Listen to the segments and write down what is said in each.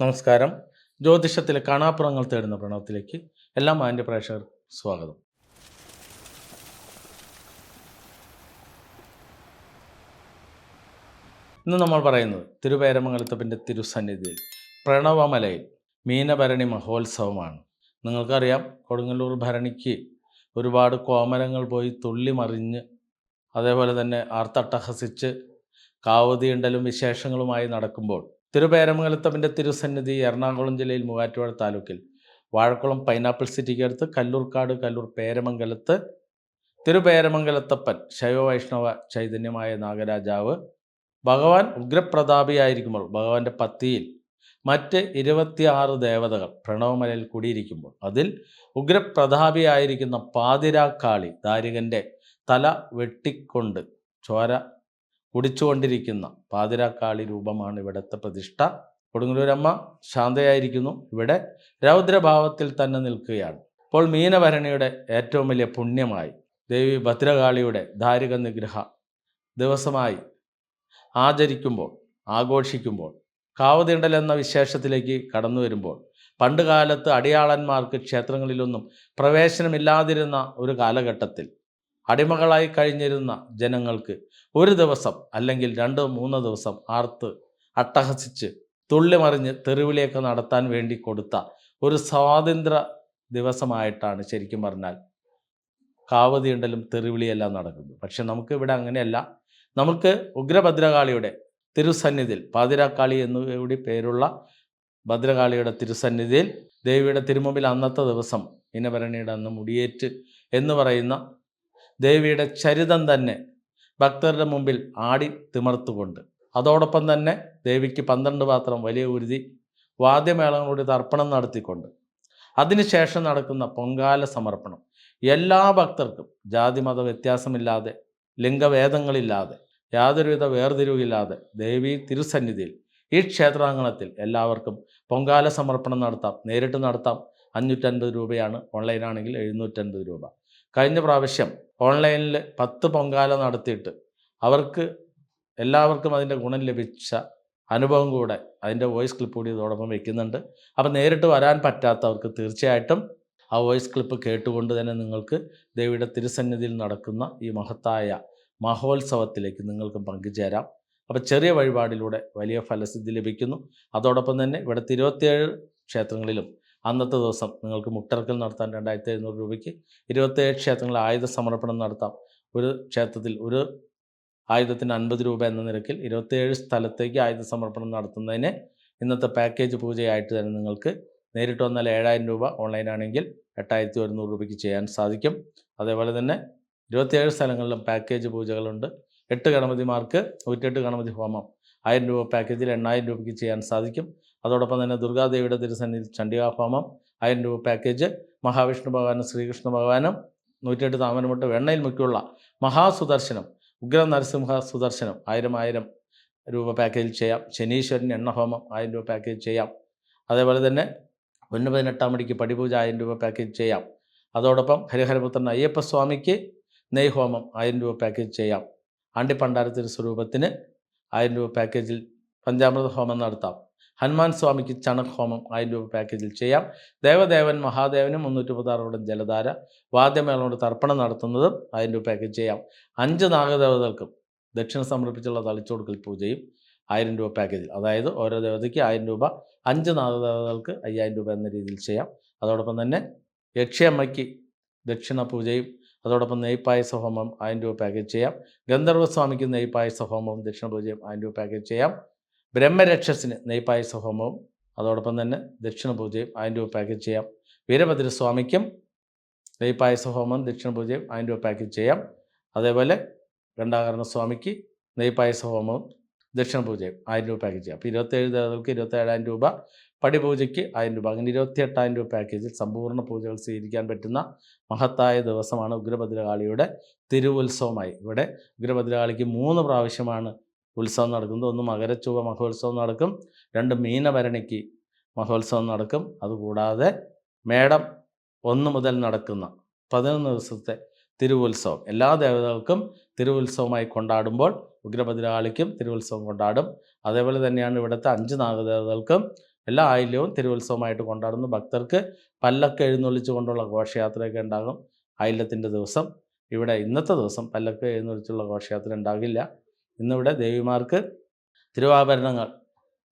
നമസ്കാരം. ജ്യോതിഷത്തിലെ കാണാപ്പുറങ്ങൾ തേടുന്ന പ്രണവത്തിലേക്ക് എല്ലാ മാന്യ പ്രേക്ഷകർ സ്വാഗതം. ഇന്ന് നമ്മൾ പറയുന്നത് തിരുവേരമംഗലത്തപ്പന്റെ തിരുസന്നിധിയിൽ പ്രണവമലയിൽ മീനഭരണി മഹോത്സവമാണ്. നിങ്ങൾക്കറിയാം കൊടുങ്ങല്ലൂർ ഭരണിക്ക് ഒരുപാട് കോമരങ്ങൾ പോയി തുള്ളി മറിഞ്ഞ് അതേപോലെ തന്നെ ആർത്തട്ടഹസിച്ച് കാവതിയുണ്ടലും വിശേഷങ്ങളുമായി നടക്കുമ്പോൾ തിരുപേരമംഗലത്തപ്പന്റെ തിരുസന്നിധി എറണാകുളം ജില്ലയിൽ മൂവാറ്റുപുഴ താലൂക്കിൽ. വാഴക്കുളം പൈനാപ്പിൾ സിറ്റിക്ക് അടുത്ത് കല്ലൂർക്കാട് കല്ലൂർ പേരമംഗലത്ത് തിരുപേരമംഗലത്തപ്പൻ ശൈവവൈഷ്ണവ ചൈതന്യമായ നാഗരാജാവ്. ഭഗവാൻ ഉഗ്രപ്രതാപിയായിരിക്കുമ്പോൾ ഭഗവാന്റെ പത്തിയിൽ മറ്റ് ഇരുപത്തിയാറ് ദേവതകൾ പ്രണവമലയിൽ കൂടിയിരിക്കുമ്പോൾ അതിൽ ഉഗ്രപ്രതാപിയായിരിക്കുന്ന പാതിരാക്കാളി ദാരികന്റെ തല വെട്ടിക്കൊണ്ട് ചോര കുടിച്ചുകൊണ്ടിരിക്കുന്ന പാതിരാക്കാളി രൂപമാണ് ഇവിടുത്തെ പ്രതിഷ്ഠ. കൊടുങ്ങല്ലൂരമ്മ ശാന്തയായിരിക്കുന്നു. ഇവിടെ രൗദ്രഭാവത്തിൽ തന്നെ നിൽക്കുകയാണ്. ഇപ്പോൾ മീനഭരണിയുടെ ഏറ്റവും വലിയ പുണ്യമായി ദേവി ഭദ്രകാളിയുടെ ധാരിക നിഗ്രഹ ദിവസമായി ആചരിക്കുമ്പോൾ ആഘോഷിക്കുമ്പോൾ കാവതിണ്ടൽ എന്ന വിശേഷത്തിലേക്ക് കടന്നു വരുമ്പോൾ പണ്ടുകാലത്ത് അടിയാളന്മാർക്ക് ക്ഷേത്രങ്ങളിലൊന്നും പ്രവേശനമില്ലാതിരുന്ന ഒരു കാലഘട്ടത്തിൽ അടിമകളായി കഴിഞ്ഞിരുന്ന ജനങ്ങൾക്ക് ഒരു ദിവസം അല്ലെങ്കിൽ രണ്ടോ മൂന്നോ ദിവസം ആർത്ത് അട്ടഹസിച്ച് തുള്ളിമറിഞ്ഞ് തെരുവിലേക്ക് നടത്താൻ വേണ്ടി കൊടുത്ത ഒരു സ്വാതന്ത്ര്യ ദിവസമായിട്ടാണ് ശരിക്കും പറഞ്ഞാൽ കാവതിയുണ്ടലും തെറിവിളിയെല്ലാം നടക്കുന്നത്. പക്ഷെ നമുക്ക് ഇവിടെ അങ്ങനെയല്ല. നമുക്ക് ഉഗ്രഭദ്രകാളിയുടെ തിരുസന്നിധിയിൽ പാതിരാക്കാളി എന്നുകൂടി പേരുള്ള ഭദ്രകാളിയുടെ തിരുസന്നിധിയിൽ ദേവിയുടെ തിരുമുമ്പിൽ അന്നത്തെ ദിവസം ഇനഭരണിയുടെ അന്ന് മുടിയേറ്റ് എന്ന് പറയുന്ന ദേവിയുടെ ചരിതം തന്നെ ഭക്തരുടെ മുമ്പിൽ ആടി തിമർത്തുകൊണ്ട്. അതോടൊപ്പം തന്നെ ദേവിക്ക് പന്ത്രണ്ട് പാത്രം വലിയ ഉരുതി വാദ്യമേളങ്ങളുടെ തർപ്പണം നടത്തിക്കൊണ്ട്. അതിനുശേഷം നടക്കുന്ന പൊങ്കാല സമർപ്പണം. എല്ലാ ഭക്തർക്കും ജാതിമത വ്യത്യാസമില്ലാതെ ലിംഗഭേദങ്ങളില്ലാതെ യാതൊരുവിധ വേർതിരിവില്ലാതെ ദേവി തിരുസന്നിധിയിൽ ഈ ക്ഷേത്രാങ്കണത്തിൽ എല്ലാവർക്കും പൊങ്കാല സമർപ്പണം നടത്താം. നേരിട്ട് നടത്താം. അഞ്ഞൂറ്റൻപത് രൂപയാണ്. ഓൺലൈനാണെങ്കിൽ എഴുന്നൂറ്റൻപത് രൂപ. കഴിഞ്ഞ പ്രാവശ്യം ഓൺലൈനിൽ പത്ത് പൊങ്കാല നടത്തിയിട്ട് അവർക്ക് എല്ലാവർക്കും അതിന്റെ ഗുണം ലഭിച്ച അനുഭവം കൂടെ അതിന്റെ വോയിസ് ക്ലിപ്പ് കൂടി ഇതോടൊപ്പം വെക്കുന്നുണ്ട്. അപ്പം നേരിട്ട് വരാൻ പറ്റാത്തവർക്ക് തീർച്ചയായിട്ടും ആ വോയിസ് ക്ലിപ്പ് കേട്ടുകൊണ്ട് തന്നെ നിങ്ങൾക്ക് ദേവിയുടെ തിരുസന്നിധിയിൽ നടക്കുന്ന ഈ മഹത്തായ മഹോത്സവത്തിലേക്ക് നിങ്ങൾക്ക് പങ്കുചേരാം. അപ്പോൾ ചെറിയ വഴിപാടിലൂടെ വലിയ ഫലസിദ്ധി ലഭിക്കുന്നു. അതോടൊപ്പം തന്നെ ഇവിടെ ഇരുപത്തിയേഴ് ക്ഷേത്രങ്ങളിലും അന്നത്തെ ദിവസം നിങ്ങൾക്ക് മുട്ടറക്കൽ നടത്താൻ രണ്ടായിരത്തി എഴുന്നൂറ് രൂപയ്ക്ക് ഇരുപത്തേഴ് ക്ഷേത്രങ്ങളിൽ ആയുധ സമർപ്പണം നടത്താം. ഒരു ക്ഷേത്രത്തിൽ ഒരു ആയുധത്തിന് അൻപത് രൂപ എന്ന നിരക്കിൽ ഇരുപത്തേഴ് സ്ഥലത്തേക്ക് ആയുധ സമർപ്പണം നടത്തുന്നതിന് ഇന്നത്തെ പാക്കേജ് പൂജയായിട്ട് തന്നെ നിങ്ങൾക്ക് നേരിട്ട് വന്നാൽ ഏഴായിരം രൂപ ഓൺലൈനാണെങ്കിൽ എട്ടായിരത്തി ഒരുന്നൂറ് രൂപയ്ക്ക് ചെയ്യാൻ സാധിക്കും. അതേപോലെ തന്നെ ഇരുപത്തിയേഴ് സ്ഥലങ്ങളിലും പാക്കേജ് പൂജകളുണ്ട്. എട്ട് ഗണപതിമാർക്ക് നൂറ്റെട്ട് ഗണപതി ഹോമം ആയിരം രൂപ പാക്കേജിൽ എണ്ണായിരം രൂപയ്ക്ക് ചെയ്യാൻ സാധിക്കും. അതോടൊപ്പം തന്നെ ദുർഗാദേവിയുടെ തിരുസന്നിധി ചണ്ഡികാ ഹോമം ആയിരം രൂപ പാക്കേജ് മഹാവിഷ്ണു ഭഗവാനും ശ്രീകൃഷ്ണ ഭഗവാനും നൂറ്റെട്ട് താമരമുട്ട് വെണ്ണയിൽ മുക്കിയുള്ള മഹാസുദർശനം ഉഗ്ര നരസിംഹ സുദർശനം ആയിരം ആയിരം രൂപ പാക്കേജിൽ ചെയ്യാം. ശനീശ്വരൻ എണ്ണഹോമം ആയിരം രൂപ പാക്കേജ് ചെയ്യാം. അതേപോലെ തന്നെ ഒന്ന് പതിനെട്ടാം മണിക്ക് പടിപൂജ ആയിരം രൂപ പാക്കേജ് ചെയ്യാം. അതോടൊപ്പം ഹരിഹരപുത്രൻ അയ്യപ്പസ്വാമിക്ക് നെയ്ഹോമം ആയിരം രൂപ പാക്കേജ് ചെയ്യാം. ആണ്ടിപ്പണ്ടാരത്തിന്റെ സ്വരൂപത്തിന് ആയിരം രൂപ പാക്കേജിൽ പഞ്ചാമൃത ഹോമം നടത്താം. ഹനുമാൻ സ്വാമിക്ക് ചണഹോമം ഹോമം ആയിരം രൂപ പാക്കേജിൽ ചെയ്യാം. ദേവദേവൻ മഹാദേവനും മുന്നൂറ്റി മുപ്പത്താറോടെ ജലധാര വാദ്യമേളോട് തർപ്പണം നടത്തുന്നതും ആയിരം രൂപ പാക്കേജ് ചെയ്യാം. അഞ്ച് നാഗദേവതകൾക്കും ദക്ഷിണ സമർപ്പിച്ചുള്ള തളിച്ചുകൊടുക്കൽ പൂജയും ആയിരം രൂപ പാക്കേജിൽ അതായത് ഓരോ ദേവതയ്ക്ക് ആയിരം രൂപ അഞ്ച് നാഗദേവതകൾക്ക് അയ്യായിരം രൂപ എന്ന രീതിയിൽ ചെയ്യാം. അതോടൊപ്പം തന്നെ യക്ഷിയമ്മയ്ക്ക് ദക്ഷിണ പൂജയും അതോടൊപ്പം നെയ്പായസ ഹോമം ആയിരം രൂപ പാക്കേജ് ചെയ്യാം. ഗന്ധർവസ്വാമിക്ക് നെയ്പായസ ഹോമവും ദക്ഷിണ പൂജയും ആയിരം രൂപ പാക്കേജ് ചെയ്യാം. ബ്രഹ്മരക്ഷസിന് നെയ്പായസ ഹോമവും അതോടൊപ്പം തന്നെ ദക്ഷിണ പൂജയും ആയിരം രൂപ പാക്കേജ് ചെയ്യാം. വീരഭദ്രസ്വാമിക്കും നെയ്പായസ ഹോമം ദക്ഷിണ പൂജയും ആയിരം രൂപ പാക്കേജ് ചെയ്യാം. അതേപോലെ ഗണ്ടാകരണ സ്വാമിക്ക് നെയ്പായസ ഹോമവും ദക്ഷിണ പൂജയും ആയിരം രൂപ പാക്കേജ് ചെയ്യാം. അപ്പോൾ ഇരുപത്തേഴ് ദേവതകൾക്ക് ഇരുപത്തേഴായിരം രൂപ പടിപൂജയ്ക്ക് ആയിരം രൂപ അങ്ങനെ ഇരുപത്തിയെട്ടായിരം രൂപ പാക്കേജിൽ സമ്പൂർണ പൂജകൾ സ്വീകരിക്കാൻ പറ്റുന്ന മഹത്തായ ദിവസമാണ് ഉഗ്രഭദ്രകാളിയുടെ തിരുവുത്സവമായി. ഇവിടെ ഉഗ്രഭദ്രകാളിക്ക് മൂന്ന് പ്രാവശ്യമാണ് ഉത്സവം നടക്കുന്നത് ഒന്ന് മകരച്ചൊവ്വ മഹോത്സവം നടക്കും. രണ്ട് മീനഭരണിക്ക് മഹോത്സവം നടക്കും. അതുകൂടാതെ മേടം ഒന്ന് മുതൽ നടക്കുന്ന പതിനൊന്ന് ദിവസത്തെ തിരുവുത്സവം. എല്ലാ ദേവതകൾക്കും തിരുവുത്സവമായി കൊണ്ടാടുമ്പോൾ ഉഗ്രഭദ്രകാളിക്കും തിരുവുത്സവം കൊണ്ടാടും. അതേപോലെ തന്നെയാണ് ഇവിടുത്തെ അഞ്ച് നാഗദേവതകൾക്കും എല്ലാ ആയില്യവും തിരുവുത്സവമായിട്ട് കൊണ്ടാടുന്നു. ഭക്തർക്ക് പല്ലക്ക് എഴുന്നള്ളിച്ചു കൊണ്ടുള്ള ഘോഷയാത്രയൊക്കെ ഉണ്ടാകും ആയില്യത്തിന്റെ ദിവസം. ഇവിടെ ഇന്നത്തെ ദിവസം പല്ലക്ക് എഴുന്നള്ളിച്ചുള്ള ഘോഷയാത്ര ഉണ്ടാകില്ല. ഇന്നിവിടെ ദേവിമാർക്ക് തിരുവാഭരണങ്ങൾ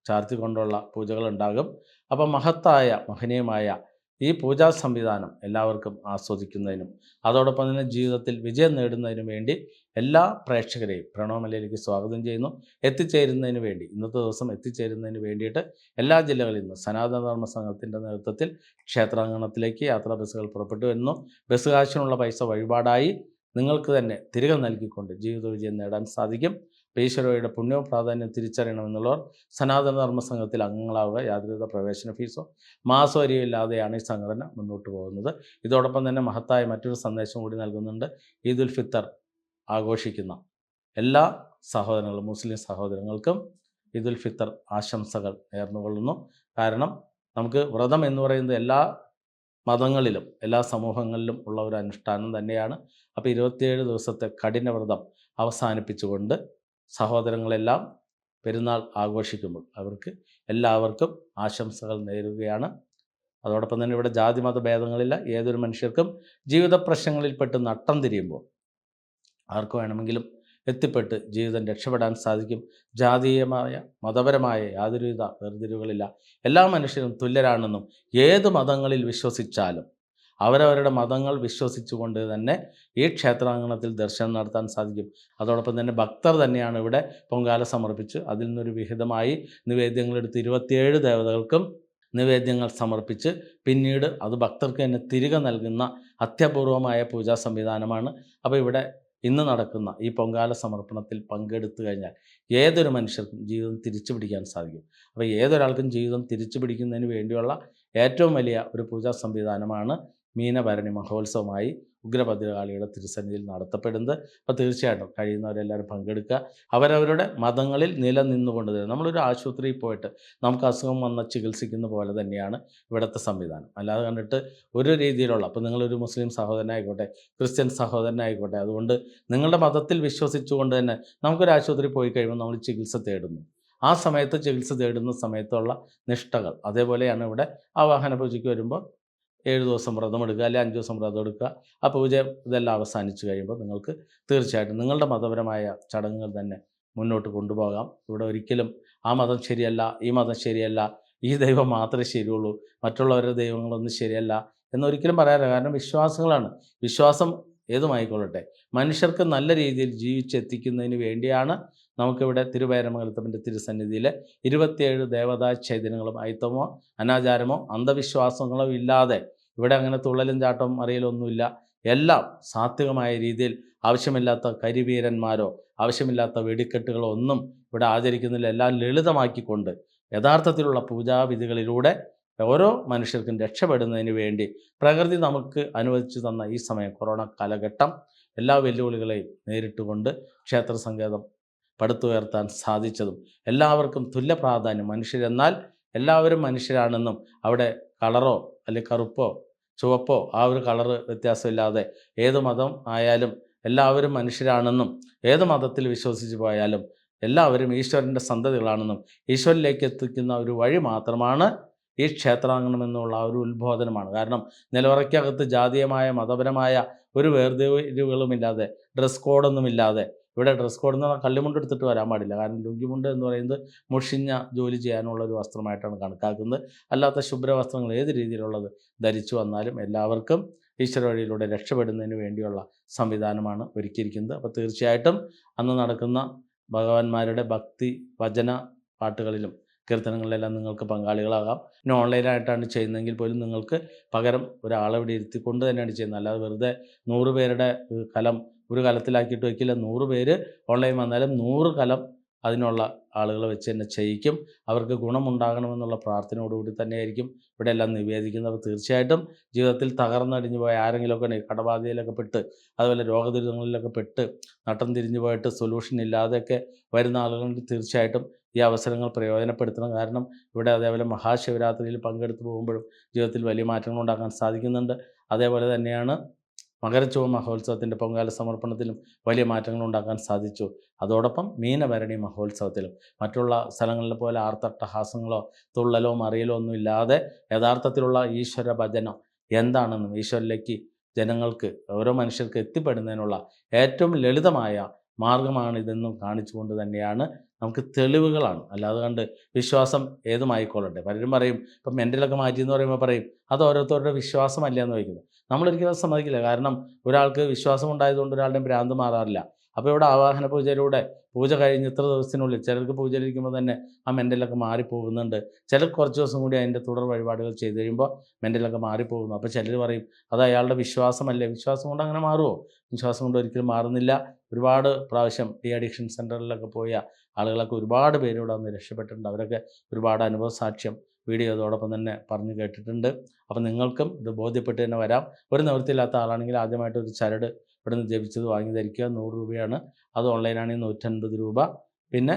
ചാർത്തിക്കൊണ്ടുള്ള പൂജകൾ ഉണ്ടാകും അപ്പം മഹത്തായ മഹനീയമായ ഈ പൂജാ സംവിധാനം എല്ലാവർക്കും ആസ്വദിക്കുന്നതിനും അതോടൊപ്പം തന്നെ ജീവിതത്തിൽ വിജയം നേടുന്നതിനും വേണ്ടി എല്ലാ പ്രേക്ഷകരെയും പ്രണവമലയിലേക്ക് സ്വാഗതം ചെയ്യുന്നു. എത്തിച്ചേരുന്നതിന് വേണ്ടി ഇന്നത്തെ ദിവസം എത്തിച്ചേരുന്നതിന് വേണ്ടിയിട്ട് എല്ലാ ജില്ലകളിൽ നിന്നും സനാതന ധർമ്മ സംഘത്തിന്റെ നേതൃത്വത്തിൽ ക്ഷേത്രാങ്കണത്തിലേക്ക് യാത്രാ ബസ്സുകൾ പുറപ്പെട്ടു വരുന്നു. ബസ് കാശിനുള്ള പൈസ വഴിപാടായി നിങ്ങൾക്ക് തന്നെ തിരികെ നൽകിക്കൊണ്ട് ജീവിത വിജയം നേടാൻ സാധിക്കും. ഈശ്വരയുടെ പുണ്യവും പ്രാധാന്യം തിരിച്ചറിയണമെന്നുള്ളവർ സനാതന ധർമ്മ സംഘത്തിൽ അംഗങ്ങളാവുക യാതൊരുവിധ പ്രവേശന ഫീസോ മാസവരിയില്ലാതെയാണ് ഈ സംഘടന മുന്നോട്ട് പോകുന്നത്. ഇതോടൊപ്പം തന്നെ മഹത്തായ മറ്റൊരു സന്ദേശം കൂടി നൽകുന്നുണ്ട്. ഈദുൽ ഫിത്തർ ആഘോഷിക്കുന്ന എല്ലാ സഹോദരങ്ങളും മുസ്ലിം സഹോദരങ്ങൾക്കും ഈദുൽ ഫിത്തർ ആശംസകൾ നേർന്നുകൊള്ളുന്നു. കാരണം നമുക്ക് വ്രതം എന്ന് പറയുന്നത് എല്ലാ മതങ്ങളിലും എല്ലാ സമൂഹങ്ങളിലും ഉള്ള ഒരു അനുഷ്ഠാനം തന്നെയാണ്. അപ്പോൾ ഇരുപത്തിയേഴ് ദിവസത്തെ കഠിന വ്രതം അവസാനിപ്പിച്ചുകൊണ്ട് സഹോദരങ്ങളെല്ലാം പെരുന്നാൾ ആഘോഷിക്കുമ്പോൾ അവർക്ക് എല്ലാവർക്കും ആശംസകൾ നേരുകയാണ്. അതോടൊപ്പം തന്നെ ഇവിടെ ജാതി മത ഭേദങ്ങളില്ല. ഏതൊരു മനുഷ്യർക്കും ജീവിത പ്രശ്നങ്ങളിൽപ്പെട്ട് നട്ടം തിരിയുമ്പോൾ ആർക്ക് വേണമെങ്കിലും എത്തിപ്പെട്ട് ജീവിതം രക്ഷപ്പെടാൻ സാധിക്കും. ജാതീയമായ മതപരമായ യാതൊരുവിധ വേർതിരിവുകളില്ല. എല്ലാ മനുഷ്യരും തുല്യരാണെന്നും ഏത് മതങ്ങളിൽ വിശ്വസിച്ചാലും അവരവരുടെ മതങ്ങൾ വിശ്വസിച്ചുകൊണ്ട് തന്നെ ഈ ക്ഷേത്രാങ്കണത്തിൽ ദർശനം നടത്താൻ സാധിക്കും. അതോടൊപ്പം തന്നെ ഭക്തർ തന്നെയാണ് ഇവിടെ പൊങ്കാല സമർപ്പിച്ച് അതിൽ നിന്നൊരു വിഹിതമായി നിവേദ്യങ്ങളെടുത്ത് ഇരുപത്തിയേഴ് ദേവതകൾക്കും നിവേദ്യങ്ങൾ സമർപ്പിച്ച് പിന്നീട് അത് ഭക്തർക്ക് തന്നെ തിരികെ നൽകുന്ന അത്യപൂർവമായ പൂജാ സംവിധാനമാണ്. അപ്പോൾ ഇവിടെ ഇന്ന് നടക്കുന്ന ഈ പൊങ്കാല സമർപ്പണത്തിൽ പങ്കെടുത്തു കഴിഞ്ഞാൽ ഏതൊരു മനുഷ്യർക്കും ജീവിതം തിരിച്ചു പിടിക്കാൻ സാധിക്കും. അപ്പോൾ ഏതൊരാൾക്കും ജീവിതം തിരിച്ചു പിടിക്കുന്നതിന് വേണ്ടിയുള്ള ഏറ്റവും വലിയ ഒരു പൂജാ സംവിധാനമാണ് മീനഭരണി മഹോത്സവമായി ഉഗ്രഭദ്രകാളിയുടെ തിരുസന്നിധിയിൽ നടത്തപ്പെടുന്നത്. അപ്പോൾ തീർച്ചയായിട്ടും കഴിയുന്നവരെല്ലാവരും പങ്കെടുക്കുക. അവരവരുടെ മതങ്ങളിൽ നിലനിന്നുകൊണ്ട് തന്നെ നമ്മളൊരു ആശുപത്രിയിൽ പോയിട്ട് നമുക്ക് അസുഖം വന്ന ചികിത്സിക്കുന്ന പോലെ തന്നെയാണ് ഇവിടുത്തെ സംവിധാനം. അല്ലാതെ കണ്ടിട്ട് ഒരു രീതിയിലുള്ള അപ്പോൾ നിങ്ങളൊരു മുസ്ലിം സഹോദരനായിക്കോട്ടെ ക്രിസ്ത്യൻ സഹോദരനായിക്കോട്ടെ അതുകൊണ്ട് നിങ്ങളുടെ മതത്തിൽ വിശ്വസിച്ചുകൊണ്ട് തന്നെ നമുക്കൊരു ആശുപത്രി പോയി കഴിയുമ്പോൾ നമ്മൾ ചികിത്സ തേടുന്നു. ആ സമയത്ത് ചികിത്സ തേടുന്ന സമയത്തുള്ള നിഷ്ഠകൾ അതേപോലെയാണ് ഇവിടെ ആ വാഹന പൂജയ്ക്ക് വരുമ്പോൾ ഏഴ് ദിവസം വ്രതം എടുക്കുക അല്ലെങ്കിൽ അഞ്ച് ദിവസം വ്രതം എടുക്കുക. ആ പൂജ ഇതെല്ലാം അവസാനിച്ച് കഴിയുമ്പോൾ നിങ്ങൾക്ക് തീർച്ചയായിട്ടും നിങ്ങളുടെ മതപരമായ ചടങ്ങുകൾ തന്നെ മുന്നോട്ട് കൊണ്ടുപോകാം. ഇവിടെ ഒരിക്കലും ആ മതം ശരിയല്ല ഈ മതം ശരിയല്ല ഈ ദൈവം മാത്രമേ ശരിയുള്ളൂ മറ്റുള്ളവരുടെ ദൈവങ്ങളൊന്നും ശരിയല്ല എന്നൊരിക്കലും പറയാറില്ല. കാരണം വിശ്വാസങ്ങളാണ് വിശ്വാസം ഏതുമായിക്കൊള്ളട്ടെ? മനുഷ്യർക്ക് നല്ല രീതിയിൽ ജീവിച്ചെത്തിക്കുന്നതിന് വേണ്ടിയാണ് നമുക്കിവിടെ തിരുവേരമംഗലത്തപ്പന്റെ തിരുസന്നിധിയിൽ ഇരുപത്തിയേഴ് ദേവതാ ചൈതന്യങ്ങളും അയിത്തമോ അനാചാരമോ അന്ധവിശ്വാസങ്ങളോ ഇല്ലാതെ ഇവിടെ അങ്ങനെ തുള്ളലും ചാട്ടം അറിയലൊന്നുമില്ല എല്ലാം സാത്വികമായ രീതിയിൽ ആവശ്യമില്ലാത്ത കരിവീരന്മാരോ ആവശ്യമില്ലാത്ത വെടിക്കെട്ടുകളോ ഒന്നും ഇവിടെ ആചരിക്കുന്നില്ല. എല്ലാം ലളിതമാക്കിക്കൊണ്ട് യഥാർത്ഥത്തിലുള്ള പൂജാവിധികളിലൂടെ ഓരോ മനുഷ്യർക്കും രക്ഷപ്പെടുന്നതിന് വേണ്ടി പ്രകൃതി നമുക്ക് അനുവദിച്ചു തന്ന ഈ സമയം കൊറോണ കാലഘട്ടം എല്ലാ വെല്ലുവിളികളെയും നേരിട്ടുകൊണ്ട് ക്ഷേത്ര സങ്കേതം പടുത്തുയർത്താൻ സാധിച്ചതും എല്ലാവർക്കും തുല്യ പ്രാധാന്യം. മനുഷ്യരെന്നാൽ എല്ലാവരും മനുഷ്യരാണെന്നും അവിടെ കളറോ അല്ലെങ്കിൽ കറുപ്പോ ചുവപ്പോ ആ ഒരു കളറ് വ്യത്യാസമില്ലാതെ ഏത് മതം ആയാലും എല്ലാവരും മനുഷ്യരാണെന്നും ഏത് മതത്തിൽ വിശ്വസിച്ച് പോയാലും എല്ലാവരും ഈശ്വരന്റെ സന്തതികളാണെന്നും ഈശ്വരനിലേക്ക് എത്തിക്കുന്ന ഒരു വഴി മാത്രമാണ് ഈ ക്ഷേത്രാങ്കണം എന്നുള്ള ഒരു ഉത്ബോധനമാണ്. കാരണം നിലവറയ്ക്കകത്ത് ജാതീയമായ മതപരമായ ഒരു വേർതിരിവുകളുമില്ലാതെ ഡ്രസ് കോഡൊന്നുമില്ലാതെ ഇവിടെ ഡ്രസ് കോഡ് എന്ന് പറഞ്ഞാൽ കല്ലുമുണ്ട് എടുത്തിട്ട് വരാൻ പാടില്ല. കാരണം ലുങ്കിമുണ്ട് എന്ന് പറയുന്നത് മുഷിഞ്ഞ ജോലി ചെയ്യാനുള്ള ഒരു വസ്ത്രമായിട്ടാണ് കണക്കാക്കുന്നത്. അല്ലാത്ത ശുഭ്ര വസ്ത്രങ്ങൾ ഏത് രീതിയിലുള്ളത് ധരിച്ചു വന്നാലും എല്ലാവർക്കും ഈശ്വര വഴിയിലൂടെ രക്ഷപ്പെടുന്നതിന് വേണ്ടിയുള്ള സംവിധാനമാണ് ഒരുക്കിയിരിക്കുന്നത്. അപ്പോൾ തീർച്ചയായിട്ടും അന്ന് നടക്കുന്ന ഭഗവാന്മാരുടെ ഭക്തി വചന പാട്ടുകളിലും കീർത്തനങ്ങളിലെല്ലാം നിങ്ങൾക്ക് പങ്കാളികളാകാം. പിന്നെ ഓൺലൈനായിട്ടാണ് ചെയ്യുന്നതെങ്കിൽ പോലും നിങ്ങൾക്ക് പകരം ഒരാളെ ഇവിടെ ഇരുത്തിക്കൊണ്ട് തന്നെയാണ് ചെയ്യുന്നത്. അല്ലാതെ വെറുതെ നൂറ് പേരുടെ കലം ഒരു കലത്തിലാക്കിയിട്ട് വയ്ക്കില്ല. നൂറ് പേര് ഓൺലൈൻ വന്നാലും നൂറ് കലം അതിനുള്ള ആളുകളെ വെച്ച് തന്നെ ചെയ്യിക്കും. അവർക്ക് ഗുണമുണ്ടാകണമെന്നുള്ള പ്രാർത്ഥനയോടുകൂടി തന്നെയായിരിക്കും ഇവിടെ എല്ലാം നിവേദിക്കുന്നത്. തീർച്ചയായിട്ടും ജീവിതത്തിൽ തകർന്നടിഞ്ഞു പോയ ആരെങ്കിലുമൊക്കെ കടബാധയിലൊക്കെ പെട്ട് അതുപോലെ രോഗദുരിതങ്ങളിലൊക്കെ പെട്ട് നട്ടം തിരിഞ്ഞു പോയിട്ട് സൊല്യൂഷൻ ഇല്ലാതെയൊക്കെ വരുന്ന ആളുകളിൽ തീർച്ചയായിട്ടും ഈ അവസരങ്ങൾ പ്രയോജനപ്പെടുത്തണം. കാരണം ഇവിടെ അതേപോലെ മഹാശിവരാത്രിയിൽ പങ്കെടുത്ത് പോകുമ്പോഴും ജീവിതത്തിൽ വലിയ മാറ്റങ്ങൾ ഉണ്ടാക്കാൻ സാധിക്കുന്നുണ്ട്. അതേപോലെ തന്നെയാണ് മകരച്ചുവ മഹോത്സവത്തിന്റെ പൊങ്കാല സമർപ്പണത്തിലും വലിയ മാറ്റങ്ങൾ ഉണ്ടാക്കാൻ സാധിച്ചു. അതോടൊപ്പം മീനഭരണി മഹോത്സവത്തിലും മറ്റുള്ള സ്ഥലങ്ങളിലെ പോലെ ആർത്തട്ടഹാസങ്ങളോ തുള്ളലോ മറിയലോ ഒന്നും ഇല്ലാതെ യഥാർത്ഥത്തിലുള്ള ഈശ്വര ഭജനം എന്താണെന്നും ഈശ്വരിലേക്ക് ജനങ്ങൾക്ക് ഓരോ മനുഷ്യർക്ക് എത്തിപ്പെടുന്നതിനുള്ള ഏറ്റവും ലളിതമായ മാർഗമാണ് ഇതെന്നും കാണിച്ചുകൊണ്ട് തന്നെയാണ് നമുക്ക് തെളിവുകളാണ്. അല്ലാതെ കണ്ട് വിശ്വാസം ഏതുമായിക്കൊള്ളട്ടെ? പലരും പറയും ഇപ്പം മെന്റലൊക്കെ മാറ്റി എന്ന് പറയുമ്പോൾ പറയും അത് ഓരോരുത്തരുടെ വിശ്വാസമല്ല എന്ന് വയ്ക്കുന്നത് നമ്മളൊരിക്കലും സമ്മതിക്കില്ല. കാരണം ഒരാൾക്ക് വിശ്വാസം ഉണ്ടായതുകൊണ്ട് ഒരാളുടെ ഭ്രാന്ത് മാറാറില്ല. അപ്പോൾ ഇവിടെ ആവാഹന പൂജയിലൂടെ പൂജ കഴിഞ്ഞ് ഇത്ര ദിവസത്തിനുള്ളിൽ ചിലർക്ക് പൂജയിലിരിക്കുമ്പോൾ തന്നെ ആ മെന്റലൊക്കെ മാറിപ്പോകുന്നുണ്ട്. ചിലർ കുറച്ച് ദിവസം കൂടി അതിന്റെ തുടർ വഴിപാടുകൾ ചെയ്ത് കഴിയുമ്പോൾ മെന്റലൊക്കെ മാറിപ്പോകുന്നു. അപ്പോൾ ചിലർ പറയും അത് അയാളുടെ വിശ്വാസമല്ലേ? വിശ്വാസം കൊണ്ട് അങ്ങനെ മാറുമോ വിശ്വാസം കൊണ്ട് ഒരിക്കലും മാറുന്നില്ല. ഒരുപാട് പ്രാവശ്യം ഡി അഡിക്ഷൻ സെന്ററിലൊക്കെ പോയ ആളുകളൊക്കെ ഒരുപാട് പേരോട് അന്ന് രക്ഷപ്പെട്ടിട്ടുണ്ട്. അവരൊക്കെ ഒരുപാട് അനുഭവ സാക്ഷ്യം വീഡിയോ അതോടൊപ്പം തന്നെ പറഞ്ഞു കേട്ടിട്ടുണ്ട്. അപ്പം നിങ്ങൾക്കും ഇത് ബോധ്യപ്പെട്ട് തന്നെ വരാം. ഒരു നിവൃത്തിയില്ലാത്ത ആളാണെങ്കിൽ ആദ്യമായിട്ട് ഒരു ചരട് ഇവിടെ നിന്ന് ജപിച്ചത് വാങ്ങി ധരിക്കുക നൂറ് രൂപയാണ്. അത് ഓൺലൈനാണെങ്കിൽ നൂറ്റൻപത് രൂപ. പിന്നെ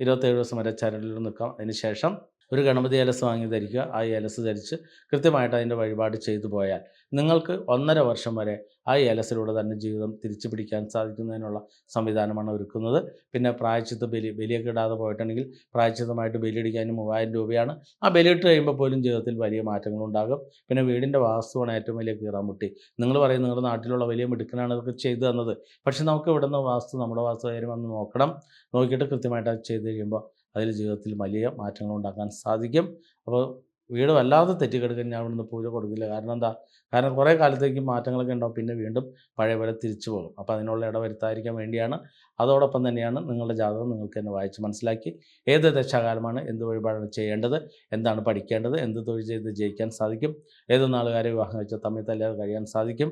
ഇരുപത്തേഴ് ദിവസം വരെ ചരടിൽ നിൽക്കാം. അതിന് ശേഷം ഒരു ഗണപതി ഏലസ് വാങ്ങി ധരിക്കുക ആ ഏലസ് ധരിച്ച് കൃത്യമായിട്ട് അതിന്റെ വഴിപാട് ചെയ്തു പോയാൽ നിങ്ങൾക്ക് ഒന്നര വർഷം വരെ ആ ഏലസിലൂടെ തന്നെ ജീവിതം തിരിച്ചു പിടിക്കാൻ സാധിക്കുന്നതിനുള്ള സംവിധാനമാണ് ഒരുക്കുന്നത്. പിന്നെ പ്രായച്ചിത്ത ബലി ബലിയൊക്കെ ഇടാതെ പോയിട്ടുണ്ടെങ്കിൽ പ്രായച്ചിത്തമായിട്ട് ബലിയിടിക്കാനും മൂവായിരം രൂപയാണ്. ആ ബലിയിട്ട് കഴിയുമ്പോൾ പോലും ജീവിതത്തിൽ വലിയ മാറ്റങ്ങളുണ്ടാകും. പിന്നെ വീടിന്റെ വാസ്തുവാണ് ഏറ്റവും വലിയ കീറാമുട്ടി. നിങ്ങൾ പറയും നിങ്ങളുടെ നാട്ടിലുള്ള വലിയ മിടുക്കനാണ് ഇതൊക്കെ ചെയ്തു തന്നത്. പക്ഷേ നമുക്ക് ഇവിടുന്ന് വാസ്തു നമ്മുടെ വാസ്തു കാര്യം വന്ന് നോക്കണം. നോക്കിയിട്ട് കൃത്യമായിട്ട് അത് ചെയ്ത് കഴിയുമ്പോൾ അതിൽ ജീവിതത്തിൽ വലിയ മാറ്റങ്ങൾ ഉണ്ടാക്കാൻ സാധിക്കും. അപ്പോൾ വീട് വല്ലാതെ തെറ്റിക്കെടുക്കാൻ ഞാൻ ഇവിടുന്ന് പൂജ കൊടുക്കില്ല. കാരണം എന്താ? കാരണം കുറേ കാലത്തേക്ക് മാറ്റങ്ങളൊക്കെ ഉണ്ടാവും. പിന്നെ വീണ്ടും പഴയ പോലെ തിരിച്ചു പോകും. അപ്പോൾ അതിനുള്ള ഇട വരുത്താതിരിക്കാൻ വേണ്ടിയാണ്. അതോടൊപ്പം തന്നെയാണ് നിങ്ങളുടെ ജാതകം നിങ്ങൾക്ക് തന്നെ വായിച്ച് മനസ്സിലാക്കി ഏത് ദശാകാലമാണ് എന്ത് വഴിപാടാണ് ചെയ്യേണ്ടത് എന്താണ് പഠിക്കേണ്ടത് എന്ത് തൊഴിൽ ചെയ്ത് ജയിക്കാൻ സാധിക്കും ഏത് നാളുകാരെ വിവാഹം കഴിച്ച തമ്മിൽ തല്ലാതെ കഴിയാൻ സാധിക്കും.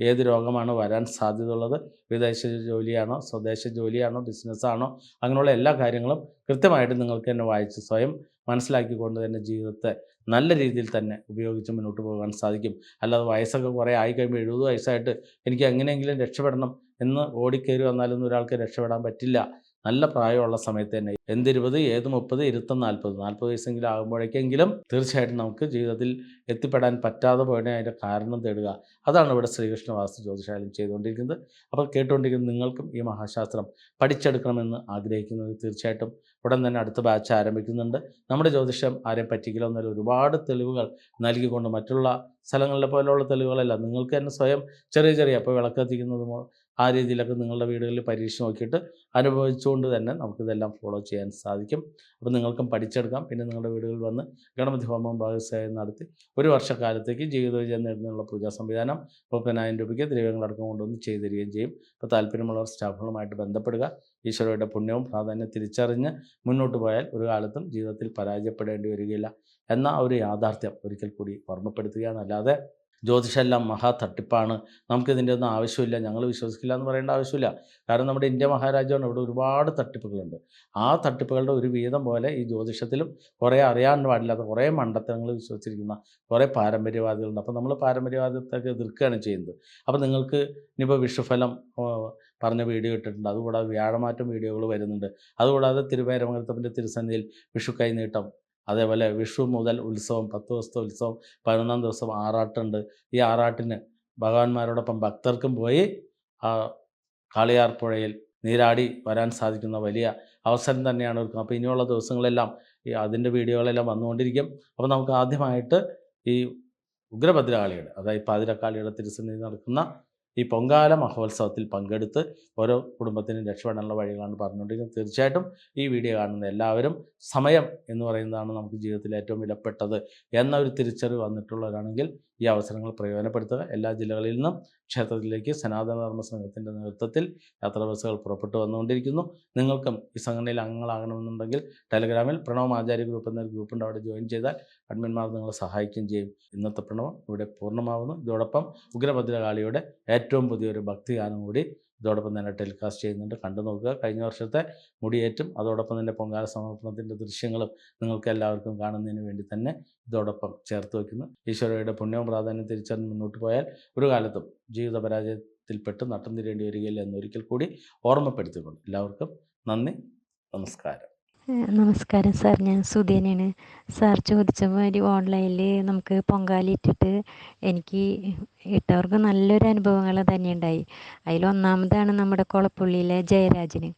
ഏത് രോഗമാണ് വരാൻ സാധ്യതയുള്ളത് വിദേശ ജോലിയാണോ സ്വദേശ ജോലിയാണോ ബിസിനസ്സാണോ അങ്ങനെയുള്ള എല്ലാ കാര്യങ്ങളും കൃത്യമായിട്ട് നിങ്ങൾക്ക് തന്നെ വായിച്ച് സ്വയം മനസ്സിലാക്കിക്കൊണ്ട് തന്നെ ജീവിതത്തെ നല്ല രീതിയിൽ തന്നെ ഉപയോഗിച്ച് മുന്നോട്ട് പോകാൻ സാധിക്കും. അല്ലാതെ വയസ്സൊക്കെ കുറേ ആയി കഴിയുമ്പോൾ എഴുപത് വയസ്സായിട്ട് എനിക്ക് എങ്ങനെയെങ്കിലും രക്ഷപ്പെടണം എന്ന് ഓടിക്കയറി വന്നാലൊന്നും ഒരാൾക്ക് രക്ഷപ്പെടാൻ പറ്റില്ല. നല്ല പ്രായമുള്ള സമയത്ത് തന്നെ. എന്തിരുപത് ഏത് മുപ്പത് ഇരുപത്തി നാൽപ്പത് നാൽപ്പത് വയസ്സെങ്കിലും ആകുമ്പോഴേക്കെങ്കിലും തീർച്ചയായിട്ടും നമുക്ക് ജീവിതത്തിൽ എത്തിപ്പെടാൻ പറ്റാതെ പോയതിനെ അതിന്റെ കാരണം തേടുക. അതാണ് ഇവിടെ ശ്രീകൃഷ്ണ വാസ്തു ജ്യോതിശാലം ചെയ്തുകൊണ്ടിരിക്കുന്നത്. അപ്പോൾ കേട്ടുകൊണ്ടിരിക്കുന്ന നിങ്ങൾക്കും ഈ മഹാശാസ്ത്രം പഠിച്ചെടുക്കണമെന്ന് ആഗ്രഹിക്കുന്നത് തീർച്ചയായിട്ടും ഉടൻ തന്നെ അടുത്ത ബാച്ച് ആരംഭിക്കുന്നുണ്ട്. നമ്മുടെ ജ്യോതിഷം ആരെയും പറ്റിക്കില്ല എന്നൊരു ഒരുപാട് തെളിവുകൾ നൽകിക്കൊണ്ട് മറ്റുള്ള സ്ഥലങ്ങളിലെ പോലെയുള്ള തെളിവുകളല്ല. നിങ്ങൾക്ക് തന്നെ സ്വയം ചെറിയ ചെറിയ അപ്പോൾ വിളക്ക് ആ രീതിയിലൊക്കെ നിങ്ങളുടെ വീടുകളിൽ പരീക്ഷ നോക്കിയിട്ട് അനുഭവിച്ചുകൊണ്ട് തന്നെ നമുക്കിതെല്ലാം ഫോളോ ചെയ്യാൻ സാധിക്കും. അപ്പോൾ നിങ്ങൾക്കും പഠിച്ചെടുക്കാം. പിന്നെ നിങ്ങളുടെ വീടുകളിൽ വന്ന് ഗണപതി ഹോമം ഭാഗസ്യായം നടത്തി ഒരു വർഷക്കാലത്തേക്ക് ജീവിതവിജയം നേടുന്നതിനുള്ള പൂജാ സംവിധാനം മുപ്പതിനായിരം രൂപയ്ക്ക് ദ്രവ്യങ്ങളടക്കം കൊണ്ടുവന്ന് ചെയ്തു തരികയും ചെയ്യും. അപ്പോൾ താല്പര്യമുള്ളവർ സ്റ്റാഫുകളുമായിട്ട് ബന്ധപ്പെടുക. ഈശ്വരയുടെ പുണ്യവും പ്രാധാന്യം തിരിച്ചറിഞ്ഞ് മുന്നോട്ട് പോയാൽ ഒരു കാലത്തും ജീവിതത്തിൽ പരാജയപ്പെടേണ്ടി വരികയില്ല എന്ന ഒരു യാഥാർത്ഥ്യം ഒരിക്കൽ കൂടി ഓർമ്മപ്പെടുത്തുകയാണല്ലാതെ ജ്യോതിഷമെല്ലാം മഹാ തട്ടിപ്പാണ്. നമുക്കിതിന്റെ ഒന്നും ആവശ്യമില്ല. ഞങ്ങൾ വിശ്വസിക്കില്ല എന്ന് പറയേണ്ട ആവശ്യമില്ല. കാരണം നമ്മുടെ ഇന്ത്യ മഹാരാജ്യമാണ്. ഇവിടെ ഒരുപാട് തട്ടിപ്പുകളുണ്ട്. ആ തട്ടിപ്പുകളുടെ ഒരു വീതം പോലെ ഈ ജ്യോതിഷത്തിലും കുറേ അറിയാൻ പാടില്ലാത്ത കുറേ മണ്ടത്തരങ്ങൾ വിശ്വസിച്ചിരിക്കുന്ന കുറേ പാരമ്പര്യവാദികളുണ്ട്. അപ്പോൾ നമ്മൾ പാരമ്പര്യവാദത്തൊക്കെ എതിർക്കുകയാണ് ചെയ്യുന്നത്. അപ്പോൾ നിങ്ങൾക്ക് ഇനിയിപ്പോൾ വിഷുഫലം പറഞ്ഞ വീഡിയോ ഇട്ടിട്ടുണ്ട്. അതുകൂടാതെ വ്യാഴമാറ്റം വീഡിയോകൾ വരുന്നുണ്ട്. അതുകൂടാതെ തിരുവേരമംഗലത്തപ്പന്റെ തിരുസന്നിധിയിൽ വിഷു കൈനീട്ടം അതേപോലെ വിഷു മുതൽ ഉത്സവം പത്ത് ദിവസത്തെ ഉത്സവം പതിനൊന്നാം ദിവസം ആറാട്ടുണ്ട്. ഈ ആറാട്ടിന് ഭഗവാന്മാരോടൊപ്പം ഭക്തർക്കും പോയി ആ കാളിയാർ പുഴയിൽ നീരാടി വരാൻ സാധിക്കുന്ന വലിയ അവസരം തന്നെയാണ് ഒരുക്കുന്നത്. അപ്പോൾ ഇനിയുള്ള ദിവസങ്ങളെല്ലാം ഈ അതിന്റെ വീഡിയോകളെല്ലാം വന്നുകൊണ്ടിരിക്കും. അപ്പോൾ നമുക്ക് ആദ്യമായിട്ട് ഈ ഉഗ്രഭദ്രകാളിയുടെ അതായത് പാതിരക്കാളിയുടെ തിരുസന്നിധി നടക്കുന്ന ഈ പൊങ്കാല മഹോത്സവത്തിൽ പങ്കെടുത്ത് ഓരോ കുടുംബത്തിനും രക്ഷപ്പെടാനുള്ള വഴികളാണ് പറഞ്ഞുകൊണ്ടിരിക്കുന്നത്. തീർച്ചയായിട്ടും ഈ വീഡിയോ കാണുന്ന എല്ലാവരും സമയം എന്ന് പറയുന്നതാണ് നമുക്ക് ജീവിതത്തിൽ ഏറ്റവും വിലപ്പെട്ടത് എന്നൊരു തിരിച്ചറിവ് വന്നിട്ടുള്ളവരാണെങ്കിൽ ഈ അവസരങ്ങൾ പ്രയോജനപ്പെടുത്തുക. എല്ലാ ജില്ലകളിൽ നിന്നും ക്ഷേത്രത്തിലേക്ക് സനാതന ധർമ്മ സംഘത്തിന്റെ നേതൃത്വത്തിൽ യാത്രാ ബസ്സുകൾ പുറപ്പെട്ടു വന്നുകൊണ്ടിരിക്കുന്നു. നിങ്ങൾക്കും ഈ സംഘടനയിൽ അംഗങ്ങളാകണമെന്നുണ്ടെങ്കിൽ ടെലഗ്രാമിൽ പ്രണവ് ആചാര്യ ഗ്രൂപ്പ് എന്നൊരു ഗ്രൂപ്പുണ്ട്. അവിടെ ജോയിൻ ചെയ്താൽ അഡ്മിന്മാർ നിങ്ങളെ സഹായിക്കുകയും ചെയ്യും. ഇന്നത്തെ പ്രണവം ഇവിടെ പൂർണമാവുന്നു. ഇതോടൊപ്പം ഉഗ്രഭദ്രകാളിയുടെ ഏറ്റവും പുതിയൊരു ഭക്തിഗാനം കൂടി ഇതോടൊപ്പം തന്നെ ടെലികാസ്റ്റ് ചെയ്യുന്നുണ്ട്. കണ്ടു നോക്കുക. കഴിഞ്ഞ വർഷത്തെ മുടിയേറ്റും അതോടൊപ്പം തന്നെ പൊങ്കാല സമർപ്പണത്തിന്റെ ദൃശ്യങ്ങളും നിങ്ങൾക്ക് എല്ലാവർക്കും കാണുന്നതിന് വേണ്ടി തന്നെ ഇതോടൊപ്പം ചേർത്ത് വയ്ക്കുന്നു. ഈശ്വരയുടെ പുണ്യവും പ്രാധാന്യം തിരിച്ചറിഞ്ഞ് മുന്നോട്ട് പോയാൽ ഒരു കാലത്തും ജീവിത പരാജയത്തിൽപ്പെട്ട് നട്ടം തിരേണ്ടി വരികയില്ല എന്നൊരിക്കൽ കൂടി ഓർമ്മപ്പെടുത്തിക്കൊണ്ട് എല്ലാവർക്കും നന്ദി. നമസ്കാരം. നമസ്കാരം സാർ. ഞാൻ സുധീനാണ് സാർ ചോദിച്ച മാതിരി ഓൺലൈനിൽ നമുക്ക് പൊങ്കാലിട്ടിട്ട് എനിക്ക് ഇട്ടവർക്ക് നല്ലൊരു അനുഭവങ്ങൾ തന്നെ ഉണ്ടായി അതിലൊന്നാമതാണ് നമ്മുടെ കുളപ്പുള്ളിയിലെ ജയരാജന്.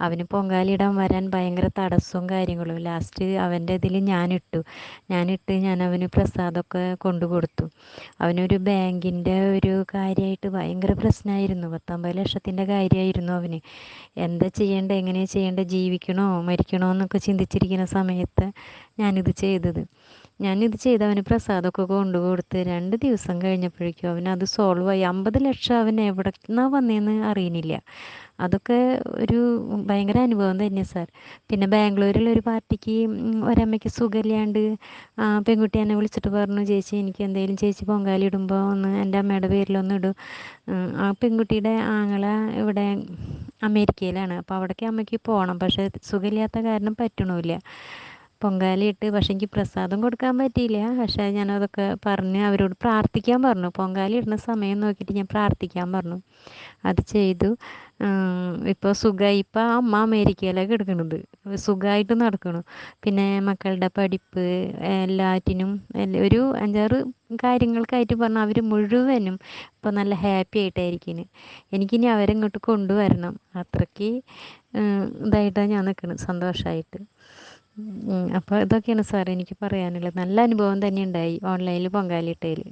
അവന് പൊങ്കാലിടാൻ വരാൻ ഭയങ്കര തടസ്സവും കാര്യങ്ങളും. ലാസ്റ്റ് അവന്റെ ഇതിൽ ഞാനിട്ടു ഞാനിട്ട് ഞാൻ അവന് പ്രസാദമൊക്കെ കൊണ്ടു കൊടുത്തു. അവനൊരു ബാങ്കിന്റെ ഒരു കാര്യമായിട്ട് ഭയങ്കര പ്രശ്നമായിരുന്നു. പത്തൊമ്പത് ലക്ഷത്തിന്റെ കാര്യമായിരുന്നു അവന്. എന്താ ചെയ്യേണ്ടത്? എങ്ങനെയാണ് ചെയ്യേണ്ടത്? ജീവിക്കണോ? മരിക്കണോ? എന്നൊക്കെ ചിന്തിച്ചിരിക്കുന്ന സമയത്ത് ഞാനിത് ചെയ്തത്. ഞാനിത് ചെയ്ത് അവന് പ്രസാദമൊക്കെ കൊണ്ടു കൊടുത്ത് രണ്ട് ദിവസം കഴിഞ്ഞപ്പോഴേക്കും അവനത് സോൾവ് ആയി. അമ്പത് ലക്ഷം അവൻ എവിടെ നിന്നാണ് വന്നതെന്ന് അറിയുന്നില്ല അതൊക്കെ ഒരു ഭയങ്കര അനുഭവം തന്നെ സാർ. പിന്നെ ബാംഗ്ലൂരിൽ ഒരു പാർട്ടിക്ക് ഒരമ്മയ്ക്ക് സുഖമില്ലാണ്ട് പെൺകുട്ടി എന്നെ വിളിച്ചിട്ട് പറഞ്ഞു ചേച്ചി എനിക്ക് എന്തെങ്കിലും ചേച്ചി പൊങ്കാലി ഇടുമ്പോൾ ഒന്ന് എന്റെ അമ്മയുടെ പേരിലൊന്ന് ഇടും. ആ പെൺകുട്ടിയുടെ ആങ്ങള ഇവിടെ അമേരിക്കയിലാണ്. അപ്പോൾ അവിടേക്ക് അമ്മയ്ക്ക് പോകണം പക്ഷേ സുഖമില്ലാത്ത കാരണം പറ്റണമില്ല പൊങ്കാലയിട്ട് പക്ഷെ എനിക്ക് പ്രസാദം കൊടുക്കാൻ പറ്റിയില്ല. പക്ഷേ ഞാനതൊക്കെ പറഞ്ഞ് അവരോട് പ്രാർത്ഥിക്കാൻ പറഞ്ഞു. പൊങ്കാല ഇടുന്ന സമയം നോക്കിയിട്ട് ഞാൻ പ്രാർത്ഥിക്കാൻ പറഞ്ഞു. അത് ചെയ്തു. ഇപ്പോൾ സുഖമായി ഇപ്പോൾ അമ്മ അമേരിക്കയിലൊക്കെ എടുക്കുന്നത് സുഖമായിട്ട് നടക്കണു. പിന്നെ മക്കളുടെ പഠിപ്പ് എല്ലാറ്റിനും എല്ലാ- ഒരു അഞ്ചാറ് കാര്യങ്ങൾക്കായിട്ട് പറഞ്ഞാൽ അവർ മുഴുവനും ഇപ്പോൾ നല്ല ഹാപ്പി ആയിട്ടായിരിക്കുന്നു എനിക്കിനി അവരെ ഇങ്ങോട്ട് കൊണ്ടുവരണം. അത്രയ്ക്ക് ഇതായിട്ടാണ് ഞാൻ നിൽക്കുന്നത് സന്തോഷമായിട്ട് അപ്പോൾ ഇതൊക്കെയാണ് സാറേ എനിക്ക് പറയാനുള്ളത്. നല്ല അനുഭവം തന്നെ ഉണ്ടായി. ഓൺലൈനിൽ പൊങ്കാലിട്ടതിൽ